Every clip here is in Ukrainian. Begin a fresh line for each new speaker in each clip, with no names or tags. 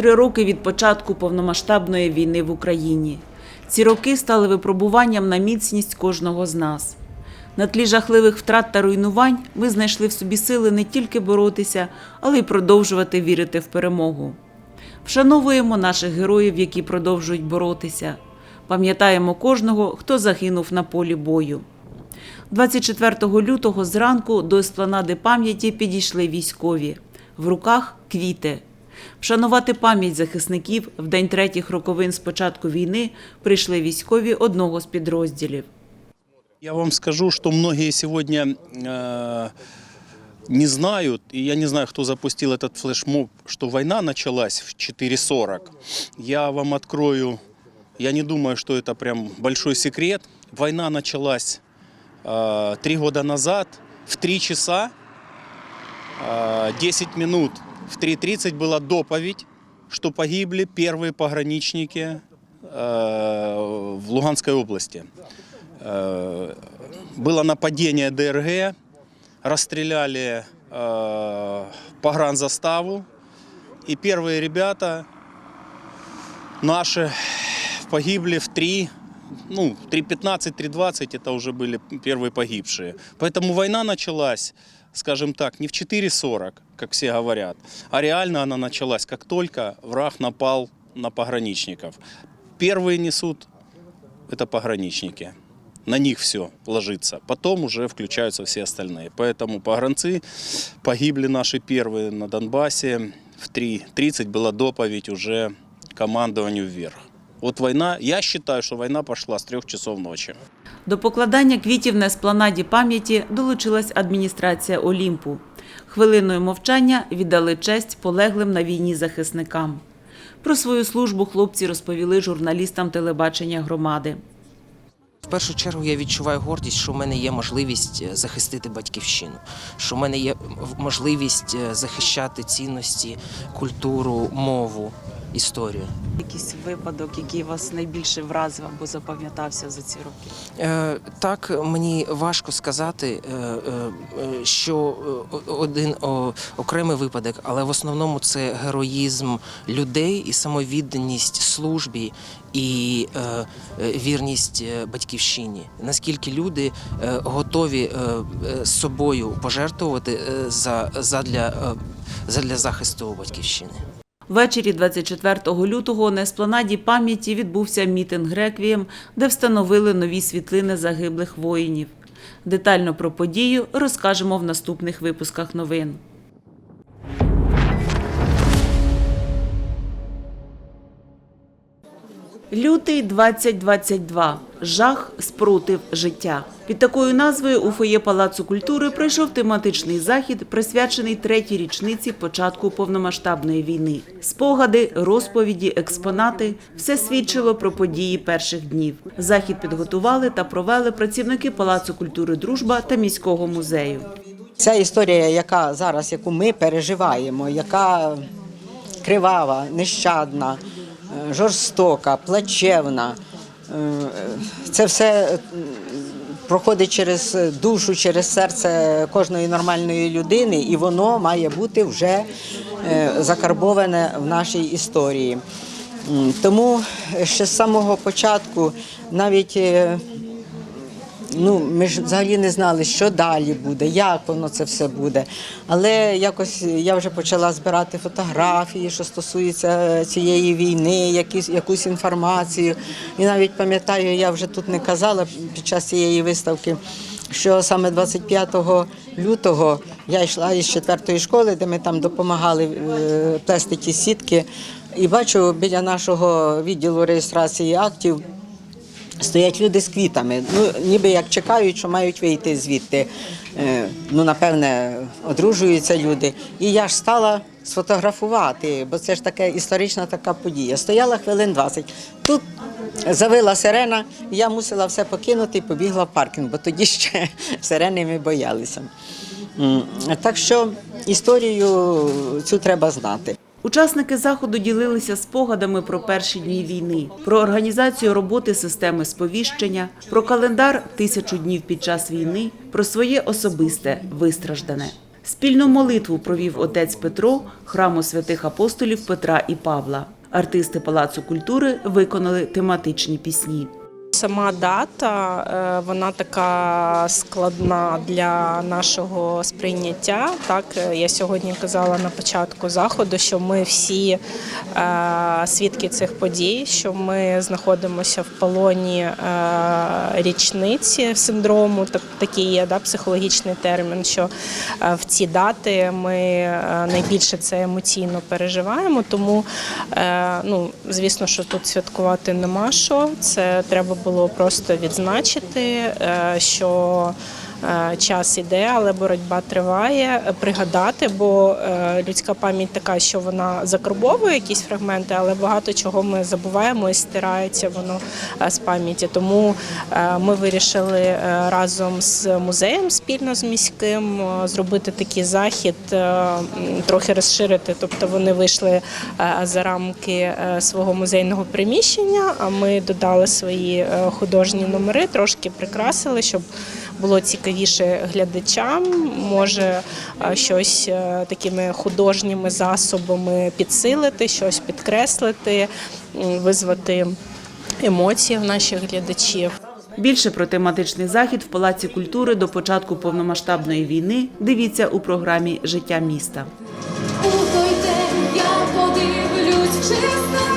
три роки від початку повномасштабної війни в Україні. Ці роки стали випробуванням на міцність кожного з нас. На тлі жахливих втрат та руйнувань ми знайшли в собі сили не тільки боротися, але й продовжувати вірити в перемогу. Вшановуємо наших героїв, які продовжують боротися. Пам'ятаємо кожного, хто загинув на полі бою. 24 лютого зранку до еспланади пам'яті підійшли військові. В руках квіти. Вшанувати пам'ять захисників в день третіх роковин з початку війни прийшли військові одного з підрозділів.
Я вам скажу, что многие сегодня э, не знают, и я не знаю, кто запустил этот флешмоб, что война началась в 4.40. Я вам открою, я не думаю, что это прям большой секрет. Война началась э, три года назад в 3 часа э, 10 минут. В 3.30 была доповедь, что погибли первые пограничники в Луганской области. Было нападение ДРГ, расстреляли э, погранзаставу, и первые ребята наши погибли в 3, ну, 3.15, 3.20, это уже были первые погибшие. Поэтому война началась, скажем так, не в 4.40, как все говорят, а реально она началась, как только враг напал на пограничников. Первые несут это пограничники. На них все ложится. Потом уже включаются все остальные. Поэтому погранцы погибли наши первые на Донбассе. В 3.30 была доповедь уже командованию вверх. Вот война, я считаю, что война пошла с трех часов ночи.
До покладання квітів на еспланаді пам'яті долучилась адміністрація Олімпу. Хвилиною мовчання віддали честь полеглим на війні захисникам. Про свою службу хлопці розповіли журналістам телебачення громади.
В першу чергу я відчуваю гордість, що в мене є можливість е, захистити батьківщину, що в мене є можливість е, захищати цінності, культуру, мову, історію.
Якийсь випадок, який вас найбільше вразив або запам'ятався за ці роки?
Е, Так, мені важко сказати, е, е, що один окремий випадок, але в основному це героїзм людей і самовідданість службі і вірність батьківщині. Наскільки люди готові з собою пожертвувати за, задля, задля захисту батьківщини.
Ввечері 24 лютого на еспланаді пам'яті відбувся мітинг реквієм, де встановили нові світлини загиблих воїнів. Детально про подію розкажемо в наступних випусках новин. Лютий 2022. Жах, спротив, життя. Під такою назвою у фоє Палацу культури пройшов тематичний захід, присвячений третій річниці початку повномасштабної війни. Спогади, розповіді, експонати все свідчило про події перших днів. Захід підготували та провели працівники Палацу культури Дружба та міського музею.
Ця історія, яка зараз, яку ми переживаємо, яка кривава, нещадна, жорстока, плачевна, е, це все проходить через душу, через серце кожної нормальної людини, і воно має бути вже е, закарбоване в нашій історії. Тому ще з самого початку навіть е, Ну, ми ж взагалі не знали, що далі буде, як воно це все буде. Але якось я вже почала збирати фотографії, що стосується цієї війни, якісь, якусь інформацію. І навіть пам'ятаю, я вже тут не казала під час цієї виставки, що саме 25 лютого я йшла із четвертої школи, де ми там допомагали е, плести ті сітки, і бачу біля нашого відділу реєстрації актів. Стоять люди з квітами, ну ніби як чекають, що мають вийти звідти. Е, Ну, напевне, одружуються люди. І я ж стала сфотографувати, бо це ж така історична така подія. Стояла хвилин 20. Тут завила сирена, і я мусила все покинути і побігла в паркінг, бо тоді ще сирени ми боялися. Так що історію цю треба знати.
Учасники заходу ділилися спогадами про перші дні війни, про організацію роботи системи сповіщення, про календар тисячу днів під час війни, про своє особисте вистраждане. Спільну молитву провів отець Петро храму святих апостолів Петра і Павла. Артисти Палацу культури виконали тематичні пісні.
Сама дата е, вона така складна для нашого сприйняття. Так е, я сьогодні казала на початку заходу, що ми всі е, свідки цих подій, що ми знаходимося в полоні річниці синдрому. Так такий є да, психологічний термін. Що в ці дати ми найбільше це емоційно переживаємо. Тому ну звісно, що тут святкувати нема що. Це треба було просто відзначити, е, що час іде, але боротьба триває. Пригадати, бо е, людська пам'ять така, що вона закарбовує якісь фрагменти, але багато чого ми забуваємо і стирається воно е, з пам'яті. Тому е, ми вирішили е, разом з музеєм спільно з міським е, зробити такий захід, е, трохи розширити. Тобто вони вийшли е, за рамки е, свого музейного приміщення. А ми додали свої е, художні номери, трошки прикрасили, щоб було цікавіше глядачам. Може е, щось е, такими художніми засобами підсилити, щось підкреслити, визвати емоції в наших глядачів.
Більше про тематичний захід в Палаці культури до початку повномасштабної війни дивіться у програмі Життя міста.
У той день я подивлюсь в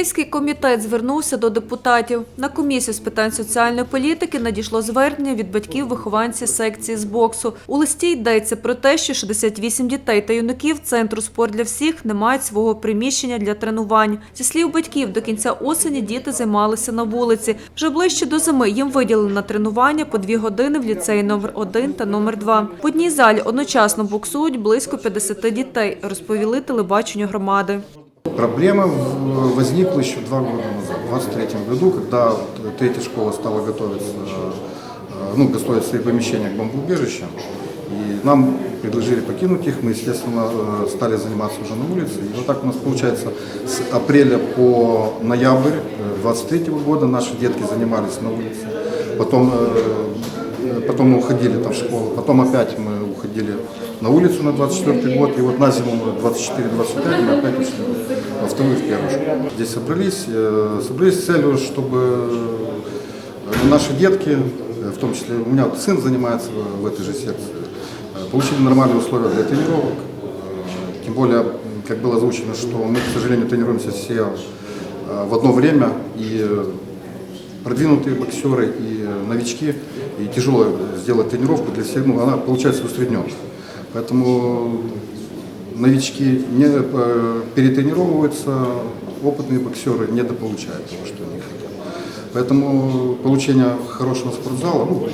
Батьківський комітет звернувся до депутатів. На комісію з питань соціальної політики надійшло звернення від батьків вихованців секції з боксу. У листі йдеться про те, що 68 дітей та юнаків центру спорт для всіх не мають свого приміщення для тренувань. Зі слів батьків, до кінця осені діти займалися на вулиці. Вже ближче до зими їм виділили на тренування по дві години в ліцеї номер 1 та номер 2. В одній залі одночасно боксують близько 50 дітей, розповіли телебаченню громади.
Проблема возникла еще два года назад, в 2023 году, когда третья школа стала готовиться, э, ну, готовить свои помещения к бомбоубежищам. И нам предложили покинуть их, мы, естественно, э, стали заниматься уже на улице. И вот так у нас получается с апреля по ноябрь 23 года наши детки занимались на улице. Потом, э, потом мы уходили там в школу, потом опять мы уходили на улицу на 24 год. И вот на зиму 24-25 мы опять ушли во вторую и в первую. Здесь собрались, э, собрались с целью, чтобы э, наши детки, э, в том числе у меня сын занимается в, этой же секции, получили нормальные условия для тренировок. Тем более, как было озвучено, что мы, к сожалению, тренируемся все в одно время, и продвинутые боксеры и новички, и тяжело сделать тренировку для всех, ну, она получается усредненная. Поэтому новички не э, перетренировываются, опытные боксеры недополучают того, что они хотят. Поэтому получение хорошего спортзала, ну,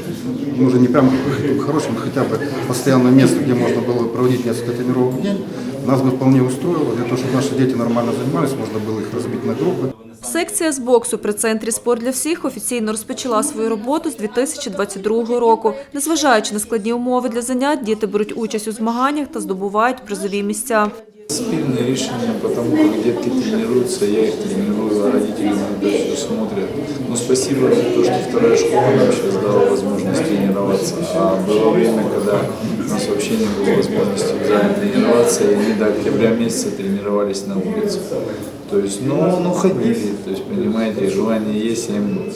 мы уже не прям хорошим, хотя бы постоянное место, где можно было проводить несколько тренировок в день, нас бы вполне устроило. Для того, чтобы наши дети нормально занимались, можно было их разбить на группы.
Секція з боксу при центрі спорт для всіх офіційно розпочала свою роботу з 2022 року. Незважаючи на складні умови для занять, діти беруть участь у змаганнях та здобувають призові місця.
Спільне рішення, потому як дітки тренируются, я їх треную, а иногда все смотрят. Ну, спасибо за то, что вторая школа нам сейчас дала возможность тренироваться. А было время, когда у нас вообще не было возможности в зале тренироваться, до октября месяца тренировались на улице. То есть, ну, ну ходили, то есть, понимаете, желание есть, им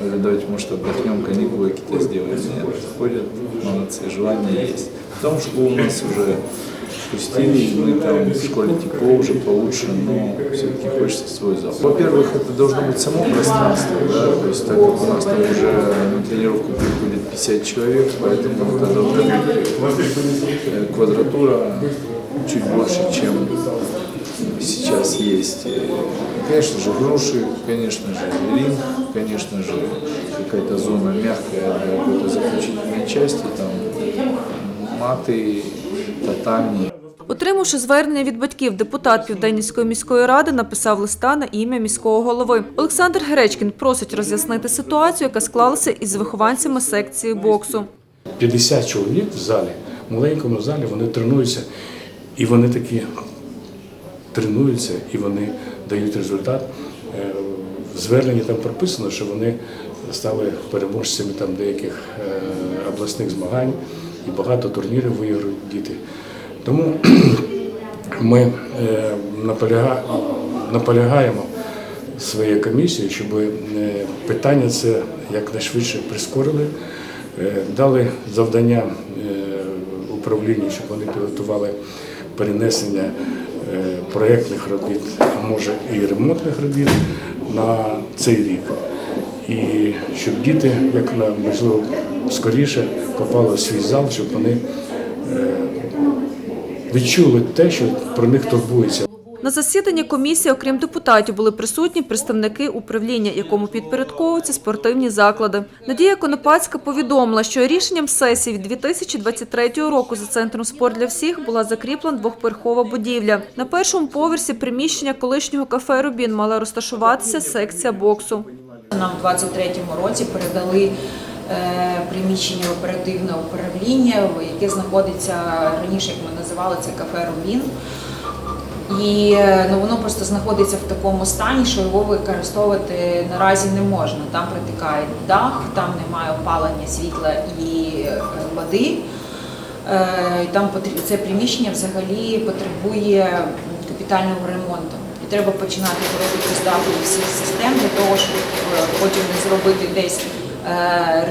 говорю, давайте, может, отдохнем, каникулы какие-то сделаем. Нет, ходят, молодцы, желание есть. Потом школу у нас уже пустили, мы там в школе тепло уже получше, но все-таки хочется свой зал. Во-первых, это должно быть само пространство, да, то есть так как у нас там уже на тренировку приходит 50 человек, поэтому это должна быть э, квадратура чуть больше, чем сейчас есть. И, Конечно же, груши, конечно же, ринг, конечно же, какая-то зона мягкая для какой-то заключительной части, там маты, татами.
Отримавши звернення від батьків, депутат Південнівської міської ради написав листа на ім'я міського голови. Олександр Гречкін просить роз'яснити ситуацію, яка склалася із вихованцями секції боксу.
50 чоловік в залі, в маленькому залі, вони тренуються, і вони такі тренуються, і вони дають результат. Е, В зверненні там прописано, що вони стали переможцями там деяких е, обласних змагань і багато турнірів виграють діти. Тому ми е, наполягаємо своєю комісією, щоб е, питання це якнайшвидше прискорили, е, дали завдання е, управлінню, щоб вони підготували перенесення е, проєктних робіт, а може і ремонтних робіт на цей рік. І щоб діти, як можливо, скоріше попали в свій зал, щоб вони е, відчули те, що про них турбується.
На засіданні комісії, окрім депутатів, були присутні представники управління, якому підпорядковуються спортивні заклади. Надія Конопацька повідомила, що рішенням сесії від 2023 року за центром спорт для всіх була закріплена двохповерхова будівля. На першому поверсі приміщення колишнього кафе Рубін мала розташуватися секція боксу.
Нам в 23-му році передали е, приміщення оперативного управління, яке знаходиться раніше, як ми називали це кафе Рубін. І е, ну, воно просто знаходиться в такому стані, що його використовувати наразі не можна. Там протикає дах, там немає опалення світла і е, води. Е, Там це приміщення взагалі потребує капітального ремонту. І треба починати робити з даху всіх систем для того, щоб потім не зробити десь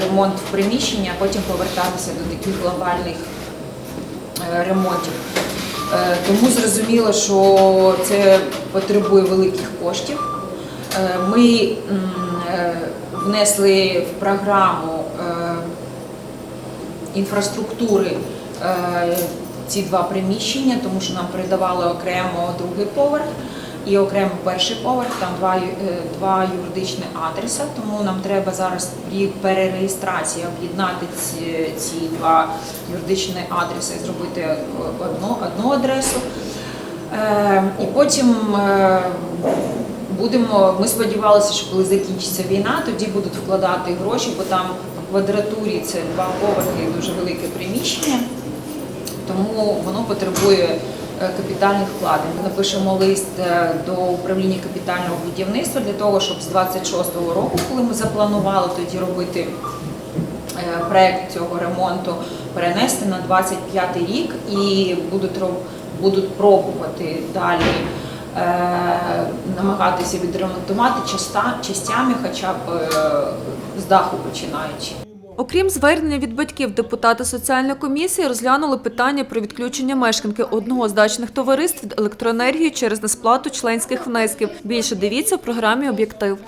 ремонт в приміщенні, а потім повертатися до таких глобальних ремонтів. Е, Тому зрозуміло, що це потребує великих коштів. Е, Ми е, внесли в програму інфраструктури ці два приміщення, тому що нам передавали окремо другий поверх і окремо перший поверх, там два, е, два юридичні адреса, тому нам треба зараз при перереєстрації об'єднати ці, ці два юридичні адреси зробити е, одну, одну адресу. Е, І потім е, будемо. Ми сподівалися, що коли закінчиться війна, тоді будуть вкладати гроші, бо там в квадратурі це два поверхи, дуже велике приміщення, тому воно потребує капітальних вкладень. Ми напишемо лист е, до управління капітального будівництва для того, щоб з 26-го року, коли ми запланували тоді робити е, проект цього ремонту перенести на 25 рік і будуть будуть пробувати далі е, намагатися відремонтувати частями, хоча б е, з даху починаючи.
Окрім звернення від батьків, депутати соціальної комісії розглянули питання про відключення мешканки одного з дачних товариств електроенергії через несплату членських внесків. Більше дивіться в програмі Об'єктив.